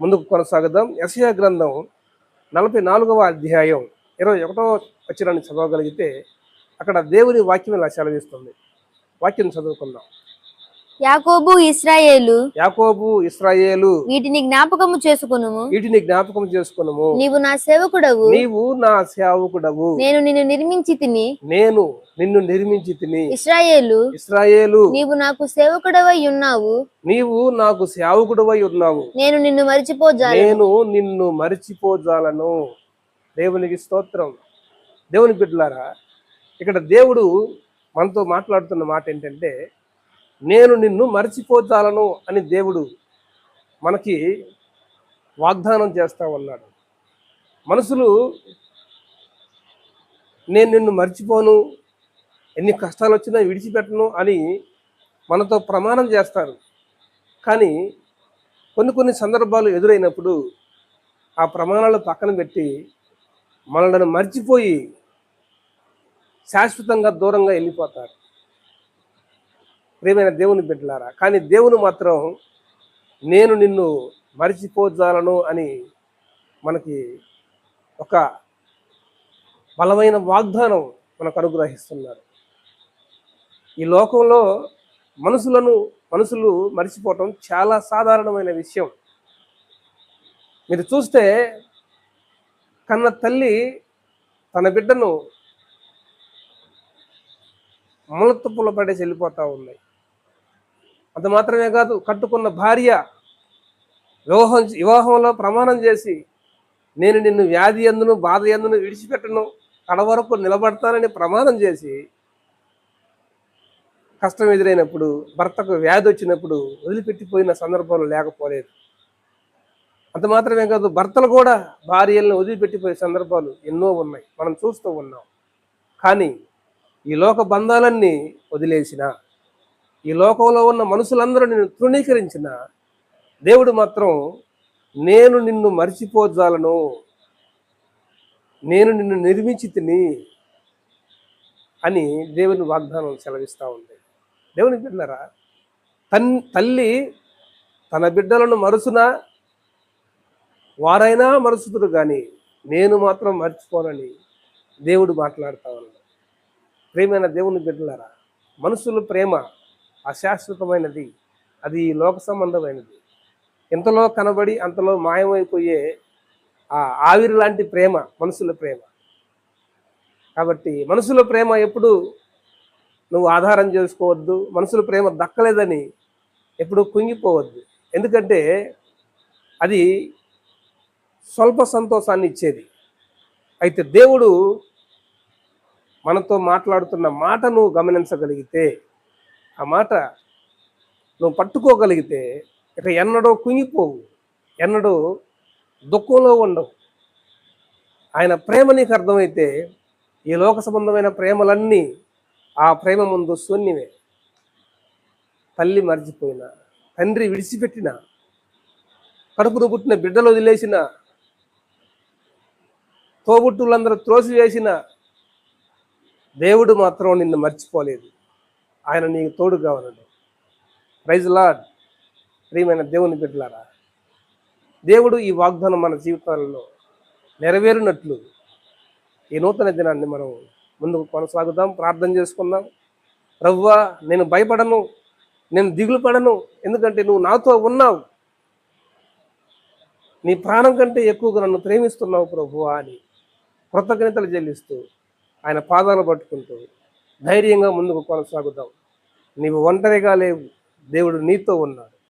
ముందుకు కొనసాగుదాం. యశయా గ్రంథం నలభై నాలుగవ అధ్యాయం ఇరవై ఒకటవ వచ్చినాన్ని చదవగలిగితే అక్కడ దేవుని వాక్యం ఇలా సెలవిస్తుంది. వాక్యం చదువుకుందాం. యాకోబు ఇస్రాయేలు. యాకోబు ఇస్రాయేలు వీటిని జ్ఞాపకము చేసుకునుము. వీటిని జ్ఞాపకం చేసుకునము. నీవు నా సేవకుడవు. నీవు నా సేవకుడవు. నేను నిన్ను నిర్మించి తిని. నేను నిన్ను నిర్మించి తిని. ఇస్రాయేలు ఇస్రాయేలు నీవు నాకు సేవకుడవై ఉన్నావు. నీవు నాకు సేవకుడవై ఉన్నావు. నేను నిన్ను మరిచిపోజాను నేను నిన్ను మరిచిపోజాలను. దేవునికి స్తోత్రం. దేవుని బిడ్డలారా ఇక్కడ దేవుడు మనతో మాట్లాడుతున్న మాట ఏంటంటే నేను నిన్ను మర్చిపోతాలను అని దేవుడు మనకి వాగ్దానం చేస్తా ఉన్నాడు. మనుషులు నేను నిన్ను మర్చిపోను ఎన్ని కష్టాలు వచ్చినా విడిచిపెట్టను అని మనతో ప్రమాణం చేస్తారు. కానీ కొన్ని కొన్ని సందర్భాలు ఎదురైనప్పుడు ఆ ప్రమాణాలు పక్కన పెట్టి మనలను మర్చిపోయి శాశ్వతంగా దూరంగా వెళ్ళిపోతారు. ప్రియమైన దేవుని బిడ్డలారా కానీ దేవుని మాత్రం నేను నిన్ను మరిచిపోజాలను అని మనకి ఒక బలమైన వాగ్దానం మనకు అనుగ్రహిస్తున్నారు. ఈ లోకంలో మనుషులను మనుషులు మరిచిపోవటం చాలా సాధారణమైన విషయం. మీరు చూస్తే కన్న తల్లి తన బిడ్డను ములతుప్పుల పడేసి వెళ్ళిపోతూ ఉన్నాయి. అంత మాత్రమే కాదు కట్టుకున్న భార్య వివాహం వివాహంలో ప్రమాణం చేసి నేను నిన్ను వ్యాధి ఎందును బాధ ఎందును విడిచిపెట్టను కడ వరకు నిలబడతానని ప్రమాణం చేసి కష్టం ఎదురైనప్పుడు భర్తకు వ్యాధి వచ్చినప్పుడు వదిలిపెట్టిపోయిన సందర్భాలు లేకపోలేదు. అంత మాత్రమే కాదు భర్తలు కూడా భార్యలను వదిలిపెట్టిపోయే సందర్భాలు ఎన్నో ఉన్నాయి. మనం చూస్తూ ఉన్నాం. కానీ ఈ లోక బంధాలన్నీ వదిలేసిన ఈ లోకంలో ఉన్న మనుషులందరూ నిన్ను తృణీకరించిన దేవుడు మాత్రం నేను నిన్ను మర్చిపోజాలను. నేను నిన్ను నిర్మించి తిని అని దేవుని వాగ్దానం సెలవిస్తూ ఉంది. దేవుని బిడ్డలరా తన్ తల్లి తన బిడ్డలను మరుసునా? వారైనా మరుసుతురు కానీ నేను మాత్రం మర్చిపోనని దేవుడు మాట్లాడుతూ ఉన్నాడు. ప్రేమైన దేవుని బిడ్డలారా మనుషులు ప్రేమ అశాశ్వతమైనది. అది లోక సంబంధమైనది. ఎంతలో కనబడి అంతలో మాయమైపోయే ఆ ఆవిరి లాంటి ప్రేమ మనుషుల ప్రేమ. కాబట్టి మనుషుల ప్రేమ ఎప్పుడు నువ్వు ఆధారం చేసుకోవద్దు. మనుషుల ప్రేమ దక్కలేదని ఎప్పుడు కుంగిపోవద్దు. ఎందుకంటే అది స్వల్ప సంతోషాన్ని ఇచ్చేది. అయితే దేవుడు మనతో మాట్లాడుతున్న మాట నువ్వు గమనించగలిగితే ఆ మాట నువ్వు పట్టుకోగలిగితే ఇక ఎన్నడో కుంగిపోవు ఎన్నడూ దుఃఖంలో ఉండవు. ఆయన ప్రేమ నీకు అర్థమైతే ఈ లోక సంబంధమైన ప్రేమలన్నీ ఆ ప్రేమ ముందు శూన్యమే తల్లి మర్చిపోయిన తండ్రి విడిచిపెట్టిన కడుపును పుట్టిన బిడ్డలు వదిలేసిన తోబుట్టులందరూ త్రోసివేసిన దేవుడు మాత్రం నిన్ను మర్చిపోలేదు. ఆయన నీకు తోడు కావాలండి. ప్రైజ్ లాడ్ ప్రియమైన దేవుని బిడ్డలారా దేవుడు ఈ వాగ్దానం మన జీవితాలలో నెరవేరినట్లు ఈ నూతన దినాన్ని మనం ముందుకు కొనసాగుదాం ప్రార్థన చేసుకుందాం. రవ్వా నేను భయపడను నేను దిగులు పడను ఎందుకంటే నువ్వు నాతో ఉన్నావు. నీ ప్రాణం కంటే ఎక్కువగా నన్ను ప్రేమిస్తున్నావు ప్రభువా అని కృతజ్ఞతలు చెల్లిస్తూ ఆయన పాదాలు పట్టుకుంటూ ధైర్యంగా ముందుకు కొనసాగుతావు నీవు ఒంటరిగా లేవు. దేవుడు నీతో ఉన్నాడు.